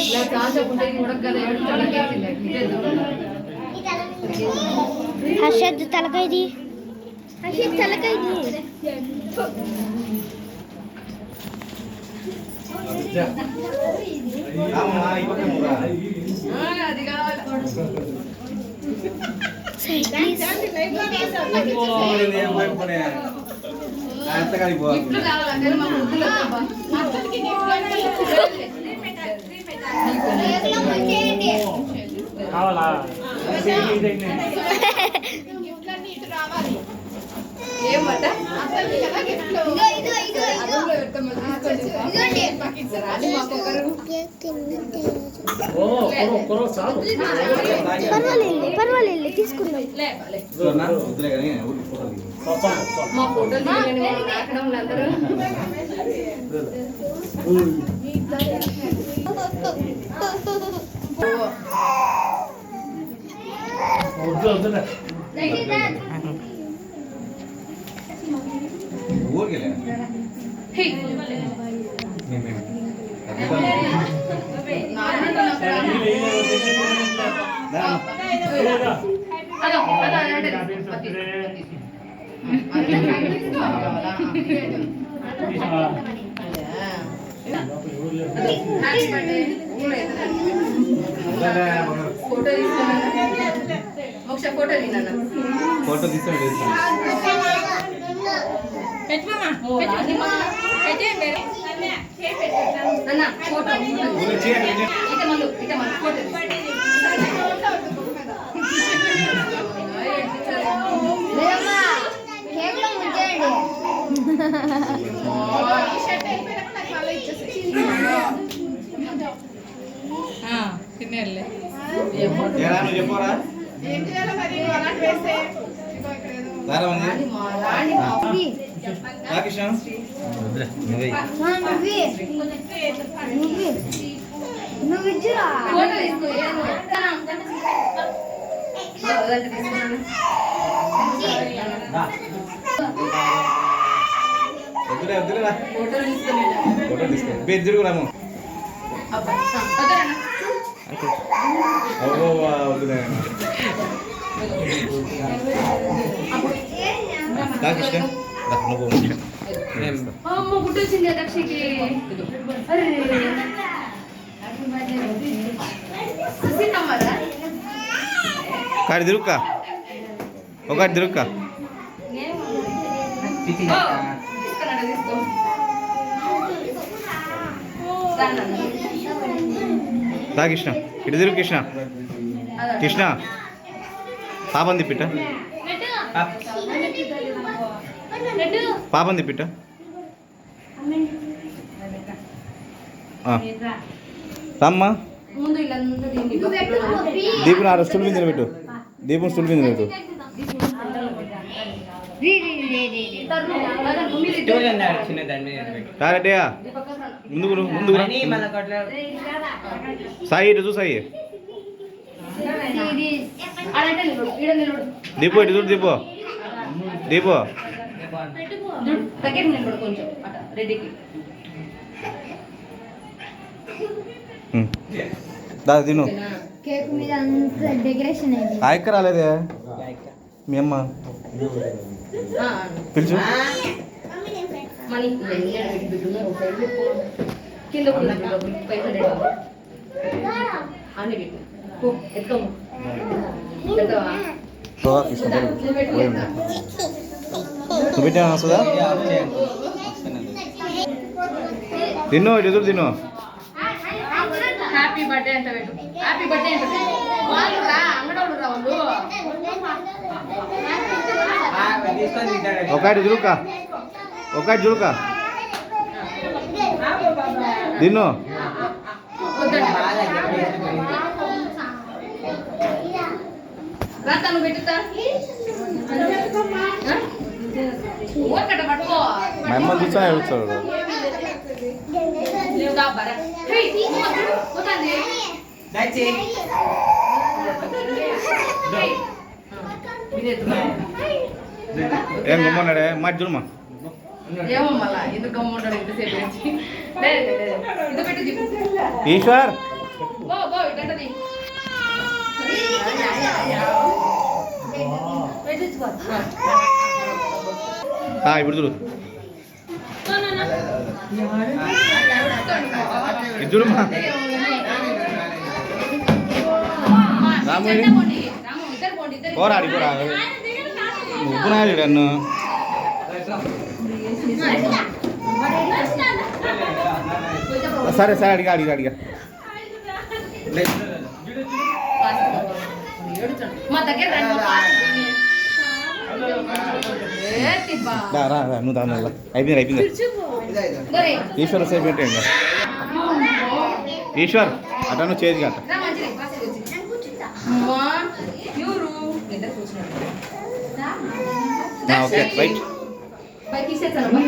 ఇలా కాచకుంటే ఉడకదా హర్షద్ తలకాయది. హర్షద్ తలకాయది. అది కావాలి. కావాలంటే మా ముద్దులు వద్దబ్బా. కావాలా? ఏమట? ఇదో ఇదో ఇదో పర్వాలేదు పర్వాలేదు తీసుకుందాం. మా ఫోటోలు అందరూ ಊರಿಗೆ ಅದ ఫోటో మోక్ష ఫోటో ఫోటో తీసుకోండి కేవలం ఉంచేయండి తినేళ్ళే ఏడా నువ్వు చెప్పరా రారా మంది రాకృష్ణ నువ్వే నువ్వే నువ్వే నువ్వు ఇచ్చురా ఫోటో తీసుకో ఏమో. అదంటే తీసుకున్నాను. వద్దులే వద్దులే రా. ఫోటోలు తీసుకుని ఫోటో తీసుకో పేరు తిరుగురాము అబ్బా వద్దరన్నా అవ్వ వద్దులే రాకృష్ణ రా, నువ్వు అమ్మ గుట్టొచ్చింది దక్షికి అరే చూసినమ్మరా కాడి తిరుక్క ఒకటి తిరుక్క తీసుకున్నాడు తీసుకో రా కృష్ణ. ఇటు తిరుగు కృష్ణ. కృష్ణ. పాపం తిప్పిట. పాపం తిప్పిట. రమ్మా. దీపుని ఆరు స్టూల్ మీద పెట్టు దీపం స్టూల్ మీద పెట్టు రారెడ్డియా ముందుకు ముందుకు. సాయి ఇటు చూ సాయి. దీపు ఇటు చూడు దీపు. దీపు. దా తిను. ఓకేనా? కేక్ మీద అంత డెకరేషన్ అయింది. ఆయక్క రాలేదే? మీ అమ్మ. ఆ, పిలుచు. మనీ ఇవన్నీ పెట్టి పెట్టు. ఒక సైడ్ పెట్టు. కింద. పైసలు పెట్టు. అన్ని పెట్టు ఎత్తుకోము తిను ఇటు చూడు తిను హ్యాపీ బర్త్డే అంట పెట్టు హ్యాపీ బర్త్డే అంట పెట్టు. వాళ్ళు రా అంగడోళ్ళు రా వాళ్ళు ఒకటి చూడుక ఒకటి చూడుక తిను వద్దంట. రా తను పెట్టుతా ఓకట పట్టుకో. మా అమ్మ చూసా ఏడుస్తాడు ఏం గమ్మన్నాడే? మాట చూడమ్మా ఏమో మళ్ళా ఎందుకు అమ్ముంటాడు ఇంతసేపు నుంచి ఇది పెట్టి ఈశ్వర్ బో బో ఇట్టది ఇప్పుడు చూడు ఇద్దరు రాము పోరాడి పోరా ఉప్పు నాయుడు సరే సరే అడిగా అడిగా అడిగా. మా దగ్గర నువ్వు దాని అయిపోయింది అయిపోయింది. దొరే. ఈశ్వర్ సేపు ఏంటి ఈశ్వర్ అట్లా నువ్వు చేతి గట్ట. Okay right. Vậy chia.